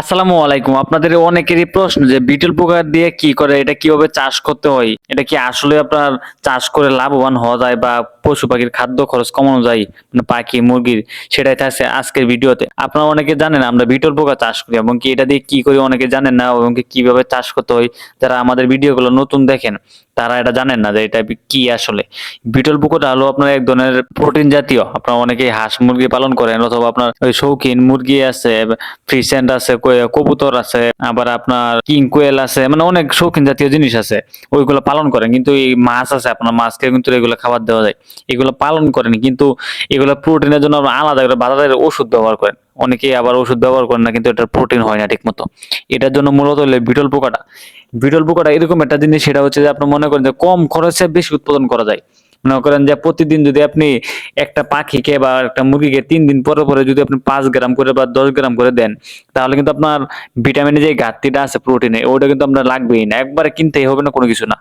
আসসালামু আলাইকুম। আপনাদের অনেকেরই প্রশ্ন যে বিটল পোকা দিয়ে কি করে, এটা কীভাবে চাষ করতে হয়? এটা কি আসলে আপনার চাষ করে লাভবান হওয়া যায় বা পশু পাখির খাদ্য খরচ কমানো যায়? মানে পাখি, মুরগির, সেটাই থাকছে আজকের ভিডিওতে। আপনারা অনেকে জানেন আমরা বিটল পোকা চাষ করি এবং কি এটা দিয়ে কি করি অনেকে জানেন না এবং কীভাবে চাষ করতে হয়। যারা আমাদের ভিডিওগুলো নতুন দেখেন, তারা এটা জানেন না যে এটা কি আসলে। বিটল পোকাটা হলো আপনার এক ধরনের প্রোটিন জাতীয়। আপনারা অনেকেই হাঁস মুরগি পালন করেন অথবা আপনার ওই শৌখিন মুরগি আছে, ফ্রিসেন্ট আছে কবুতর আছে, আবার আপনার কিং কোয়েল আছে মানে অনেক শৌখিন জাতীয় জিনিস আছে, ওইগুলো পালন করেন। কিন্তু এই মাছ আছে আপনার মাছকে কিন্তু এগুলো খাবার দেওয়া যায়। এগুলো পালন করেন, কিন্তু এগুলো প্রোটিনের জন্য আলাদা করে বাজারের ওষুধ ব্যবহার করেন। অনেকেই আবার ওষুধ ব্যবহার করেন না, কিন্তু এটার প্রোটিন হয় না ঠিক মতো এটার জন্য মূলত হলে বিটল পোকাটা। বিটল পোকাটা এরকম একটা জিনিস, সেটা হচ্ছে যে আপনি মনে করেন যে কম খরচে বেশি উৎপাদন করা যায়। মনে করেন যে প্রতিদিন যদি আপনি একটা পাখিকে বা একটা মুরগিকে তিন দিন পরে পরে যদি আপনি পাঁচ গ্রাম করে বা দশ গ্রাম করে দেন, তাহলে কিন্তু আপনার ভিটামিনের যে ঘাটতিটা আছে প্রোটিনে ওটা কিন্তু আপনার লাগবেই না। একবারে কিনতেই হবে না, কোনো কিছু না।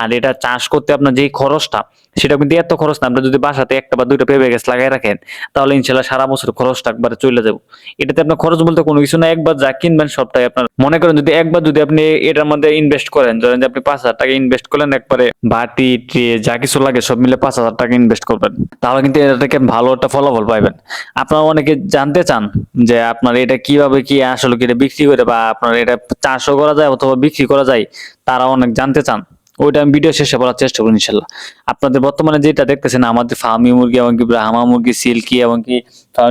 আর এটা চাষ করতে আপনার যে খরচটা, সেটা কিন্তু এত খরচ না। আপনি যদি বাসাতে একটা বা দুইটা পেঁপে গাছ লাগাই রাখেন, তাহলে ইনশাল্লাহ সারা বছর খরচটা একবারে চলে যাব। এটাতে আপনার খরচ বলতে কোনো কিছু না। একবার যা কিনবেন, সবটাই আপনার। মনে করেন যদি একবার যদি আপনি এটার মধ্যে ইনভেস্ট করেন, ধরেন যে আপনি পাঁচ হাজার টাকা ইনভেস্ট করলেন, একবারে বাটি, ট্রে, যা কিছু লাগে সব মিলে পাঁচ হাজার টাকা ইনভেস্ট করবেন, তাহলে কিন্তু এটা থেকে ভালো একটা ফলাফল পাইবেন। আপনারা অনেকে জানতে চান যে আপনার এটা কীভাবে কি আসলে কি এটা বিক্রি করে বা আপনার এটা চাষও করা যায় অথবা বিক্রি করা যায়, তারা অনেক জানতে চান। ওইটা আমি ভিডিও শেষে বলার চেষ্টা করি ইনশাল্লাহ। আপনাদের বর্তমানে যেটা দেখতেছেন, আমাদের ফার্মি মুরগি এবং কি ব্রাহ্মা মুরগি, সিল্কি এবং কি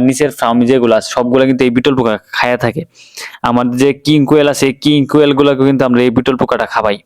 নিচের ফার্মি যেগুলো আছে, সবগুলো কিন্তু এই বিটল পোকা খায়া থাকে। আমাদের যে কিং কোয়েল আছে কিং কোয়েল গুলোকে কিন্তু আমরা এই বিটল পোকাটা খাবাই।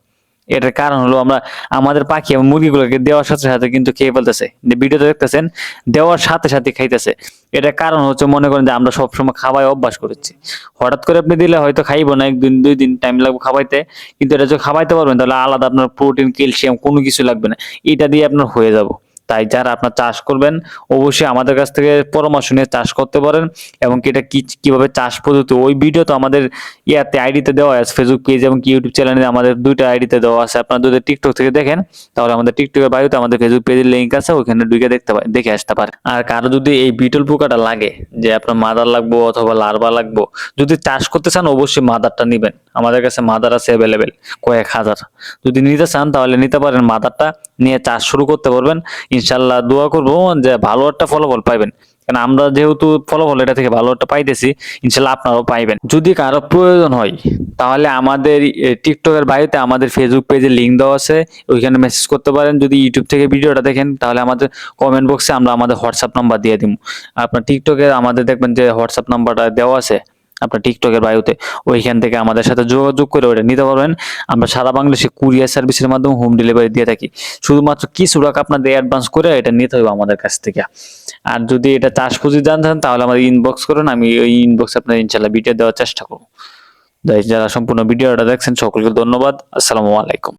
এটার কারণ হলো আমরা আমাদের পাখি এবং মুরগিগুলোকে দেওয়ার সাথে সাথে কিন্তু খেয়ে ফেলতেছে। ভিডিওতে দেখতেছেন, দেওয়ার সাথে সাথে খাইতেছে। এটার কারণ হচ্ছে মনে করেন যে আমরা সবসময় খাওয়াই অভ্যাস করেছি। হঠাৎ করে আপনি দিলে হয়তো খাইবো না, একদিন, দুই দিন টাইম লাগবে খাবাইতে কিন্তু এটা যদি খাবাইতে পারবেন, তাহলে আলাদা আপনার প্রোটিন ক্যালসিয়াম কোনো কিছু লাগবে না। এটা দিয়ে আপনার হয়ে যাব। তাই যারা আপনার চাষ করবেন, অবশ্যই আমাদের কাছ থেকে পরামর্শ নিয়ে চাষ করতে পারেন এবং কি এটা কি, কীভাবে চাষ পদ্ধতি, ওই ভিডিও তো আমাদের ইয়াতে আইডিতে দেওয়া আছে ফেসবুক পেজ এবং ইউটিউব চ্যানেলে আমাদের দুইটা আইডিতে দেওয়া আছে। আপনারা যদি টিকটক থেকে দেখেন, তাহলে আমাদের টিকটকের বায়ুতে আমাদের ফেসবুক পেজের লিঙ্ক আছে ওখানে ঢুকে দেখতে পারেন, দেখে আসতে পারেন। আর কারও যদি এই বিটল পোকাটা লাগে, যে আপনার মাদার লাগবো অথবা লার্ভা লাগবো, যদি চাষ করতে চান, অবশ্যই মাদারটা নিবেন। আমাদের কাছে মাদার আছে অ্যাভেলেবেল কয়েক হাজার। যদি নিতে চান, তাহলে নিতে পারেন মাদারটা, নিয়ে চাষ শুরু করতে পারবেন। ইনশাল্লাহ দোয়া করব যে ভালো একটা ফলাফল পাইবেন। কারণ আমরা যেহেতু ফলাফল এটা থেকে ভালো একটা পাইতেছি, ইনশাল্লাহ আপনারাও পাইবেন। যদি কারও প্রয়োজন হয়, তাহলে আমাদের টিকটকের বাড়িতে আমাদের ফেসবুক পেজে লিঙ্ক দেওয়া আছে, ওইখানে মেসেজ করতে পারেন। যদি ইউটিউব থেকে ভিডিওটা দেখেন, তাহলে আমাদের কমেন্ট বক্সে আমরা আমাদের হোয়াটসঅ্যাপ নাম্বার দিয়ে দিব আপনার টিকটকে আমাদের দেখবেন যে হোয়াটসঅ্যাপ নাম্বারটা দেওয়া আছে আপনার টিকটকের বায়ুতে ওইখান থেকে আমাদের সাথে যোগাযোগ করে ওটা নিতে পারবেন। আমরা সারা বাংলাদেশে কুরিয়ার সার্ভিসের মাধ্যমে হোম ডেলিভারি দিয়ে থাকি। শুধুমাত্র কিছু টাকা আপনাদের অ্যাডভান্স করে এটা নিতে হবে আমাদের কাছ থেকে। আর যদি এটা চাষ পুঁজি জানতেন তাহলে আমাদের ইনবক্স করুন, আমি ওই ইনবক্স আপনার ইনশাল্লাহ ভিডিও দেওয়ার চেষ্টা করব। যারা সম্পূর্ণ ভিডিওটা দেখছেন, সকলকে ধন্যবাদ। আসসালামু আলাইকুম।